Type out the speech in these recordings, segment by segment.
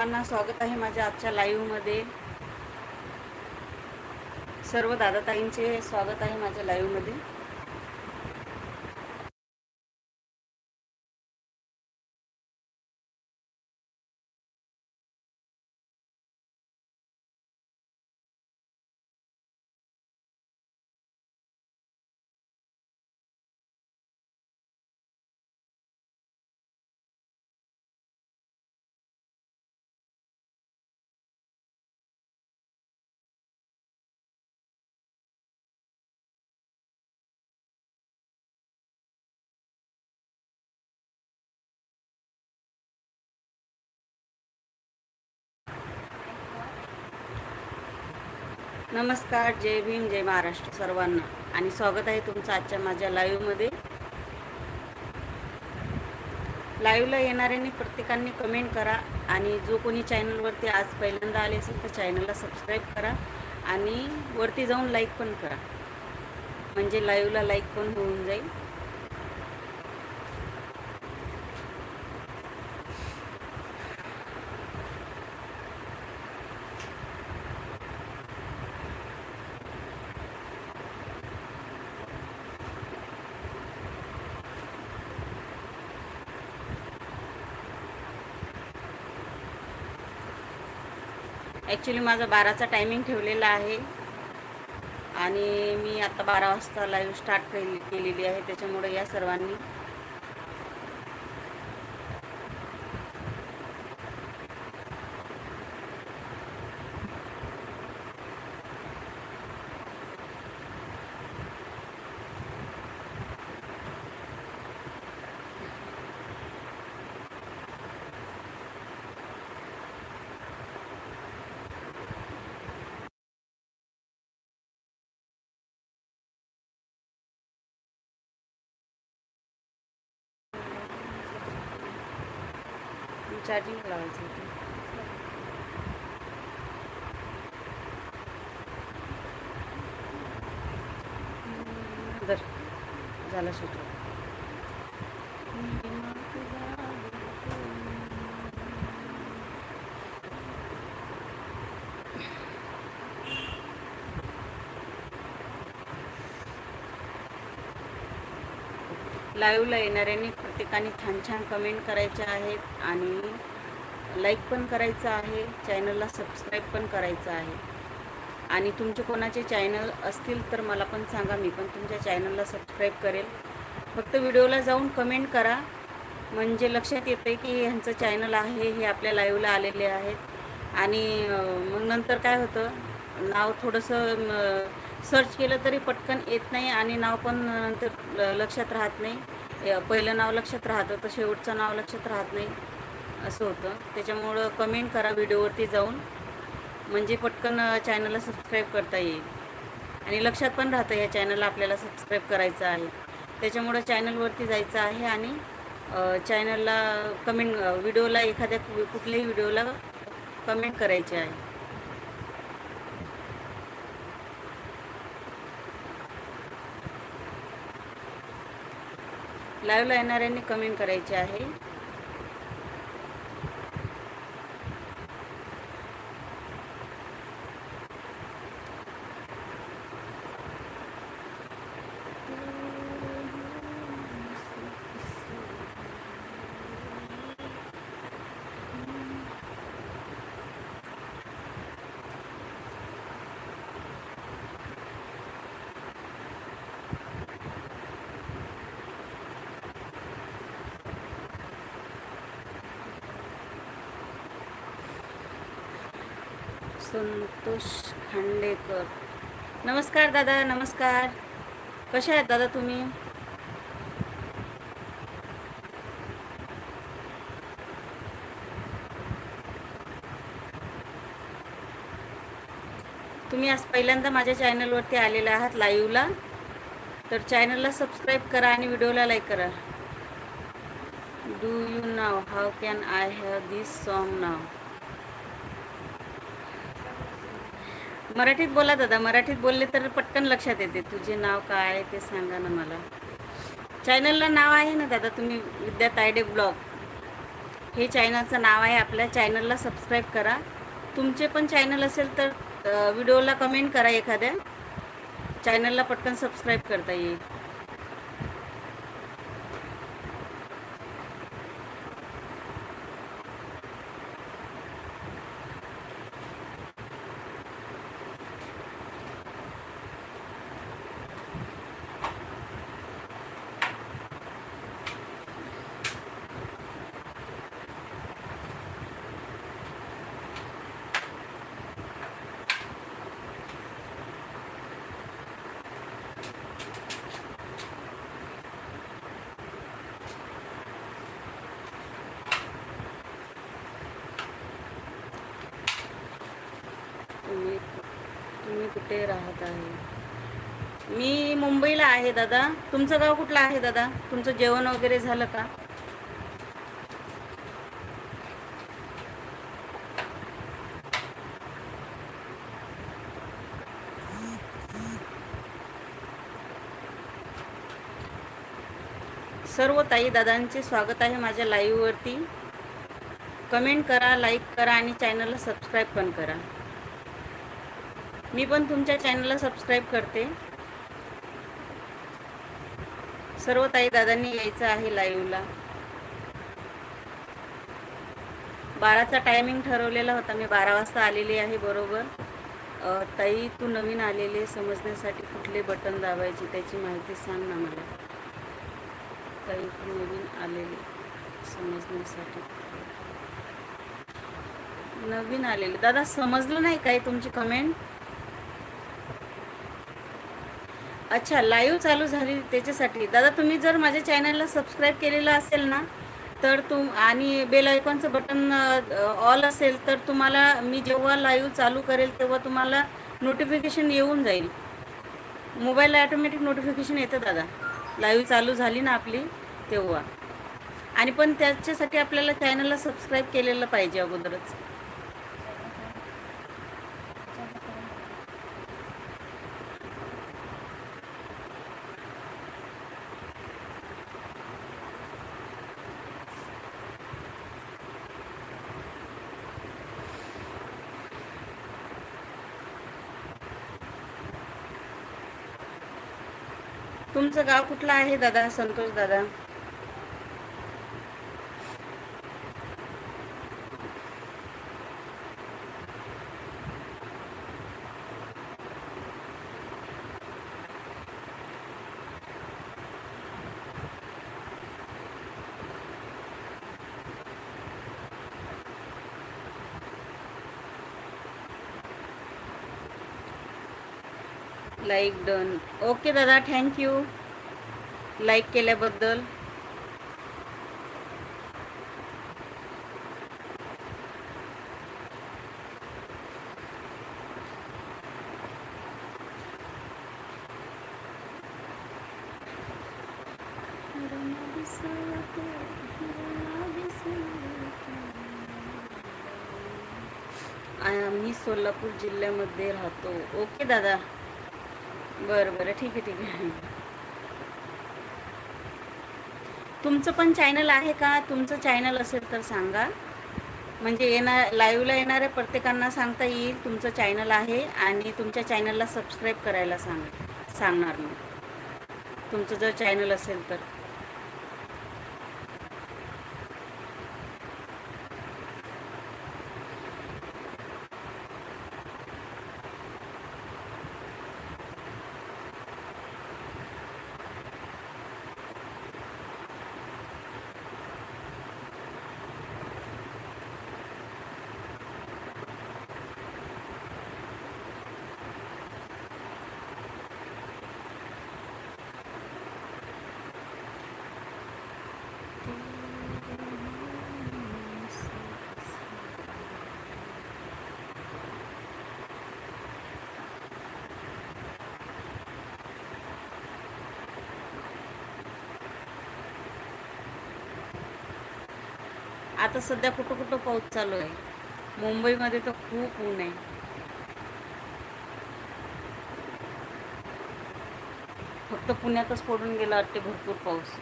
सर्वांना स्वागत आहे माझ्या आजच्या लाईव्हमध्ये सर्व दादाताईंचे स्वागत आहे माझ्या लाईव्हमध्ये नमस्कार जय भीम जय महाराष्ट्र सर्वांना. आणि स्वागत आहे तुमचं आजच्या माझ्या लाईव्हमध्ये लाईव्हला येणाऱ्यांनी प्रत्येकाने कमेंट करा आणि जो कोणी चॅनलवरती आज पहिल्यांदा आले असेल तर चॅनलला सबस्क्राईब करा आणि वरती जाऊन लाईक पण करा. म्हणजे लाईव्हला लाईक पण होऊन जाईल. ॲक्च्युली माझा बाराचा टायमिंग ठेवलेला आहे. आणि मी आता बारा वाजता लाईव्ह स्टार्ट केली केलेली आहे. त्याच्यामुळे या सर्वांनी चार्जिंग लावायचं होती. झालं झाला लाईव्हला येणाऱ्यांनी प्रत्येकाने छान छान कमेंट करायच्या आहेत आणि लाईक पण करायचं आहे. चॅनलला सबस्क्राईब पण करायचं आहे. आणि तुमचे कोणाचे चॅनल असतील तर मला पण सांगा. मी पण तुमच्या चॅनलला सबस्क्राईब करेल. फक्त व्हिडिओला जाऊन कमेंट करा. म्हणजे लक्षात येते की ह्यांचं चॅनल आहे हे आपल्या लाईव्हला आलेले आहेत. आणि मग नंतर काय होतं? नाव थोडंसं सर्च केलं तरी पटकन येत नाही आणि नाव पण नंतर ल- लक्षात राहत नाही. पहिलं नाव लक्षात राहतं तर शेवटचं नाव लक्षात राहत नाही असं होतं. त्याच्यामुळं कमेंट करा व्हिडिओवरती जाऊन. म्हणजे पटकन चॅनलला सबस्क्राईब करता येईल. आणि लक्षात पण राहतं या चॅनलला आपल्याला सबस्क्राईब करायचं आहे. त्याच्यामुळं चॅनलवरती जायचं आहे आणि चॅनलला कमेंट व्हिडिओला एखाद्या कुठल्याही व्हिडिओला कमेंट करायचे आहे. लाईव्हला येणाऱ्यांनी कमेंट करायची आहे. संतोष खांडेकर. नमस्कार दादा नमस्कार. कशा आहेत दादा तुम्ही? तुम्ही आज पहिल्यांदा माझ्या चॅनलवरती आलेला आहात लाईव्हला. तर चॅनलला सबस्क्राईब करा आणि व्हिडिओला लाईक करा. Do you now how can I have this song नाव? मराठीत बोला दादा मराठीत बोलले तर पटकन लक्षात येते. तुझे नाव काय आहे ते सांगा ना मला. चॅनलला नाव आहे ना दादा तुम्ही विद्या तायडे ब्लॉग. हे चॅनलचं नाव आहे आपल्या चॅनलला सबस्क्राईब करा. तुमचे पण चॅनल असेल तर व्हिडिओला कमेंट करा एखाद्या. चॅनलला पटकन सबस्क्राईब करता येईल तुम्ही तुम्ही कुठे राहत आहे मी मुंबईला आहे दादा. तुमचं गाव कुठलं आहे दादा? तुमचं जेवण वगैरे झालं का? सर्व ताई दादांचे स्वागत आहे माझ्या लाईव्हवरती कमेंट करा लाईक करा आणि चॅनलला सबस्क्राईब पण करा. मी पण तुमच्या चॅनलला सबस्क्राईब करते. सर्व ताई दादांनी यायचं आहे लाईव्हला बाराचा टायमिंग ठरवलेला होता. मी बारा वाजता आलेली आहे बरोबर. ताई तू नवीन आलेले समजण्यासाठी कुठले बटन दाबायचे त्याची माहिती सांग ना मला. ताई तू नवीन आलेले समजण्यासाठी. नवीन आलेले. दादा समजलं नाही काय तुमची कमेंट अच्छा लाईव्ह चालू झाली त्याच्यासाठी. दादा तुम्ही जर माझ्या चॅनलला सबस्क्राईब केलेलं असेल ना तर तुम आणि बेल आयकॉनचं बटन ऑल असेल तर तुम्हाला मी जेव्हा लाईव्ह चालू करेल तेव्हा तुम्हाला नोटिफिकेशन येऊन जाईल. मोबाईलला ॲटोमॅटिक नोटिफिकेशन येतं दादा. लाईव्ह चालू झाली ना आपली तेव्हा. आणि पण त्याच्यासाठी आपल्याला चॅनलला सबस्क्राईब केलेलं पाहिजे अगोदरच. तुमचं गाव कुठलं आहे दादा? संतोष दादा. लाईक डन ओके दादा थँक्यू लाईक केल्याबद्दल. आम्ही सोलापूर जिल्ह्यामध्ये राहतो. ओके दादा. बरं बरं. ठीक आहे ठीक आहे. तुमचं पण चॅनल आहे का? तुमचं चॅनल असेल तर सांगा. म्हणजे येणार लाईव्हला येणाऱ्या प्रत्येकांना सांगता येईल तुमचं चॅनल आहे आणि तुमच्या चॅनलला सबस्क्राईब करायला सांग सांगणार मी. तुमचं जर चॅनल असेल तर. आता सध्या कुठं कुठं पाऊस चालू आहे? मुंबईमध्ये तर खूप ऊन आहे. फक्त पुण्यातच पडून गेला वाटते भरपूर पाऊस.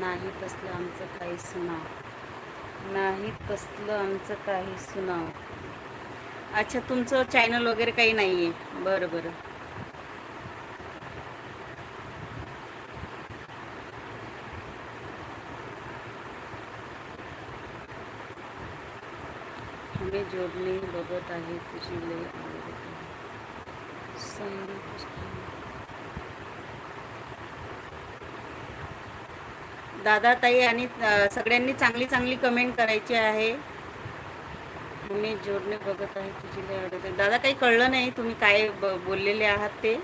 नाही तसलं आमचं काही सुनाव. नाही तसलं आमचं काही सुनाव. अच्छा तुमचं चॅनल वगैरे काही नाही आहे बरं बरं. जोडणे बघत आहे तुझी लय आवडत आहे. संगीत दादा ताई आणि सगळ्यांनी चांगली चांगली कमेंट करायची आहे. मी जोडणे बघत आहे तुझी लय आवडत आहे. दादा काही कळलं नाही तुम्ही काय बोललेले आहात ते?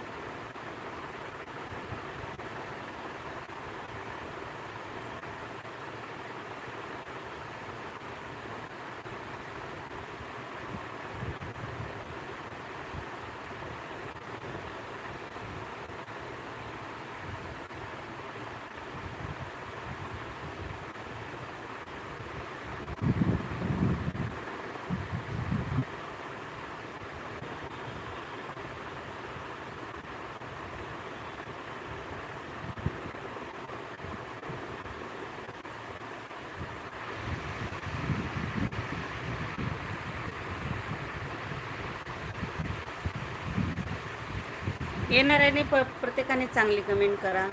येणाऱ्याने प प्रत्येकाने चांगली कमेंट करा.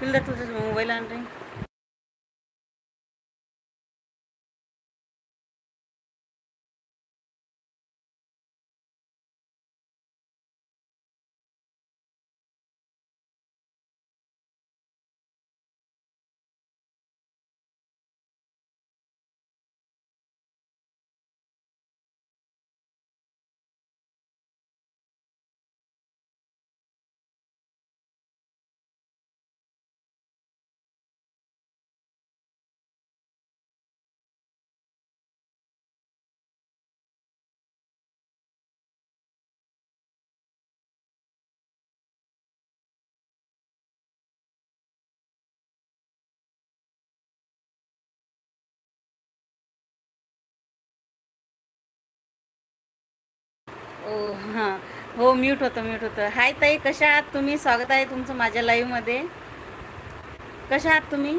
पिल्ला तुझा मोबाईल आण ओ हां. हो म्यूट होतं म्यूट होतं. हाय ताई कशा आहात तुम्ही? स्वागत आहे तुमचं माझ्या लाईव्हमध्ये कशा आहात तुम्ही?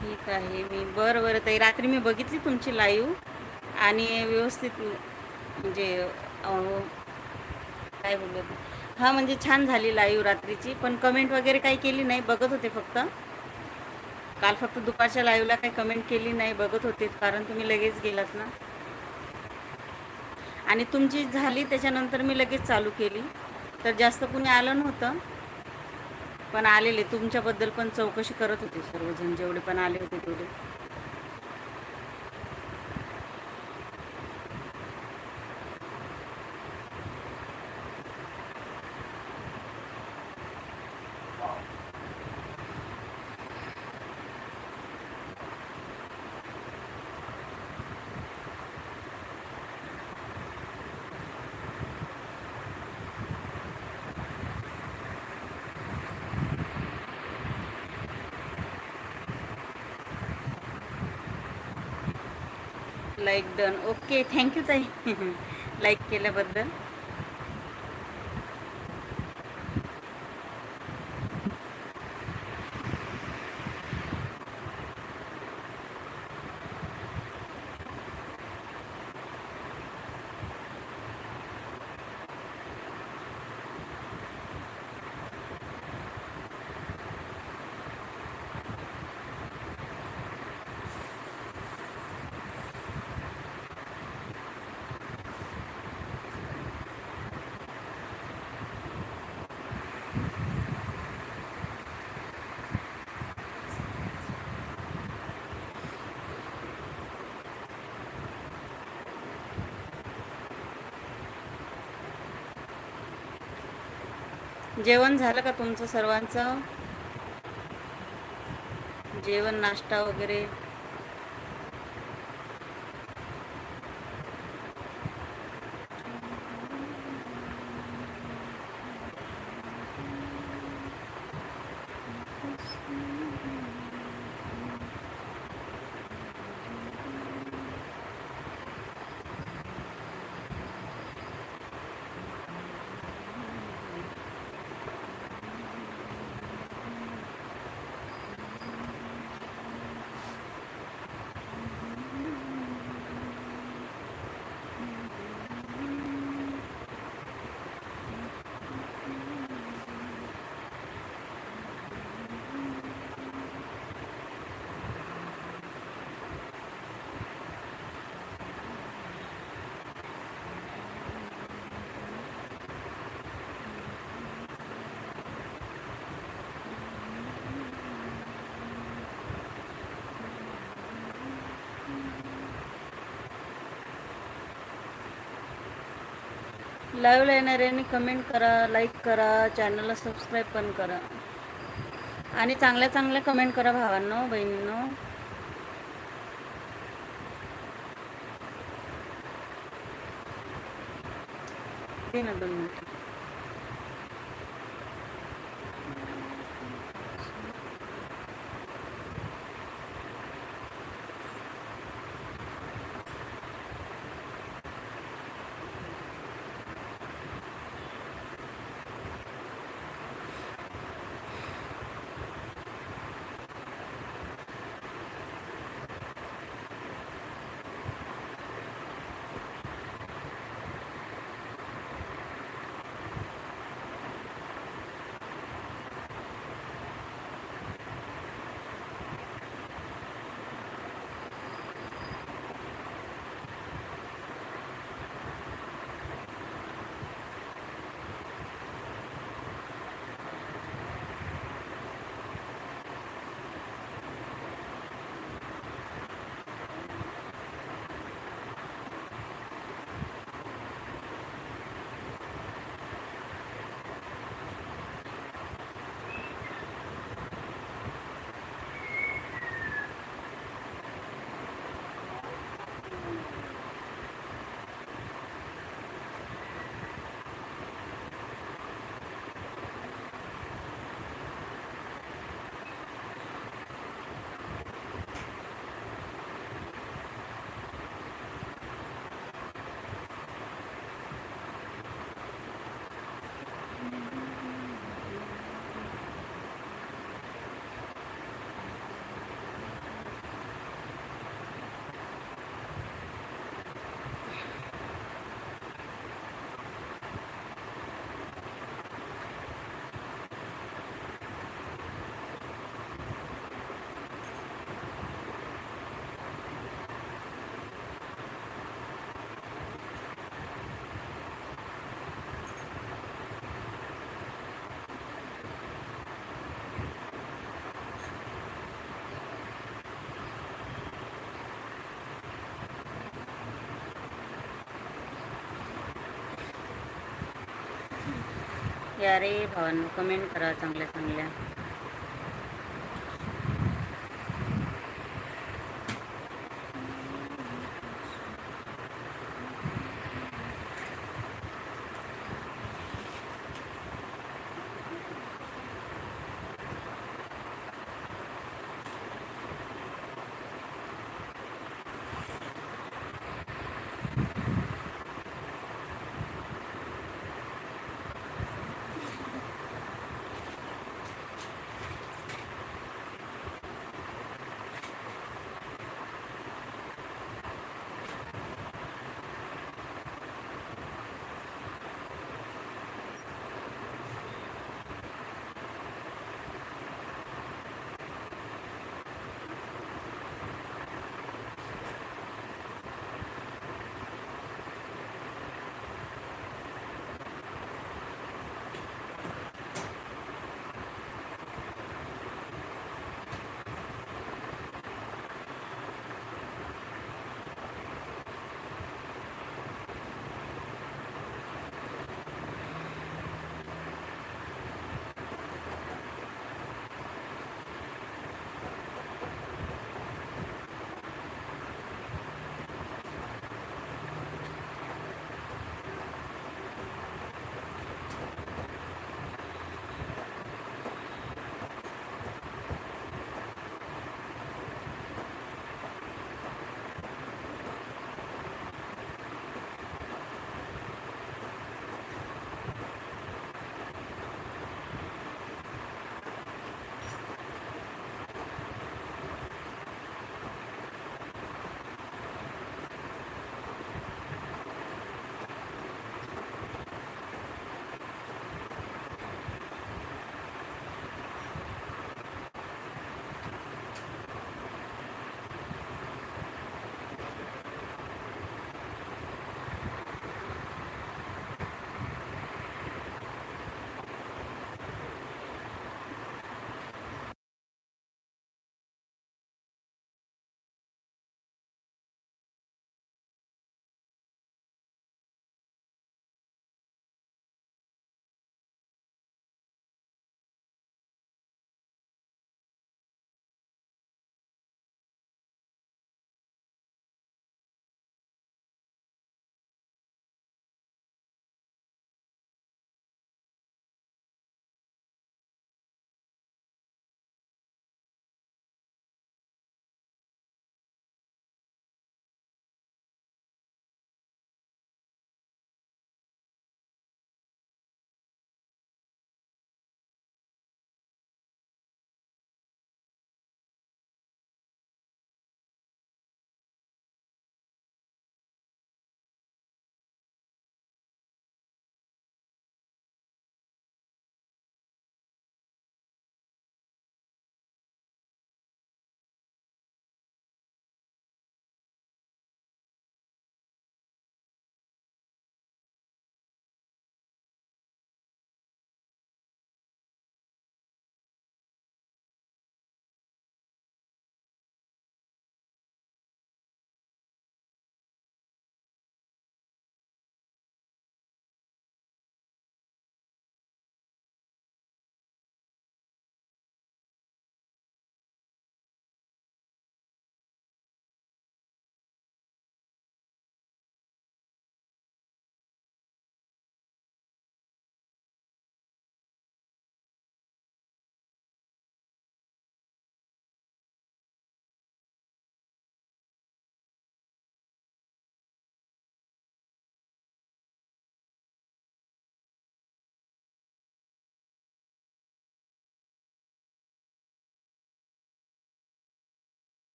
ठीक आहे. मी बरं बरं ताई रात्री मी बघितली तुमची लाईव्ह आणि व्यवस्थित म्हणजे काय बोलत हां म्हणजे छान झाली लाईव्ह रात्रीची. पण कमेंट वगैरे काही केली नाही? बघत होते फक्त? काल फक्त दुपारच्या लाईव्हला काही कमेंट केली नाही बघत होते. कारण तुम्ही लगेच गेलात ना? आणि तुमची झाली त्याच्यानंतर मी लगेच चालू केली. तर जास्त कुणी आलं नव्हतं. पण आलेले तुमच्याबद्दल पण चौकशी करत होते सर्वजण जेवढे पण आले होते तेवढे लाईक डन ओके थँक्यू ताई. लाईक केल्याबद्दल. जेवण झालं का तुमचं सर्वांचं? जेवण नाश्ता वगैरे? लाईव्ह येणाऱ्यांनी कमेंट करा लाईक करा चॅनलला सबस्क्राईब पण करा. आणि चांगल्या चांगल्या कमेंट करा भावांनो बहिणींनो. ना दोन या रे भावांनो कमेंट करा चांगल्या चांगल्या.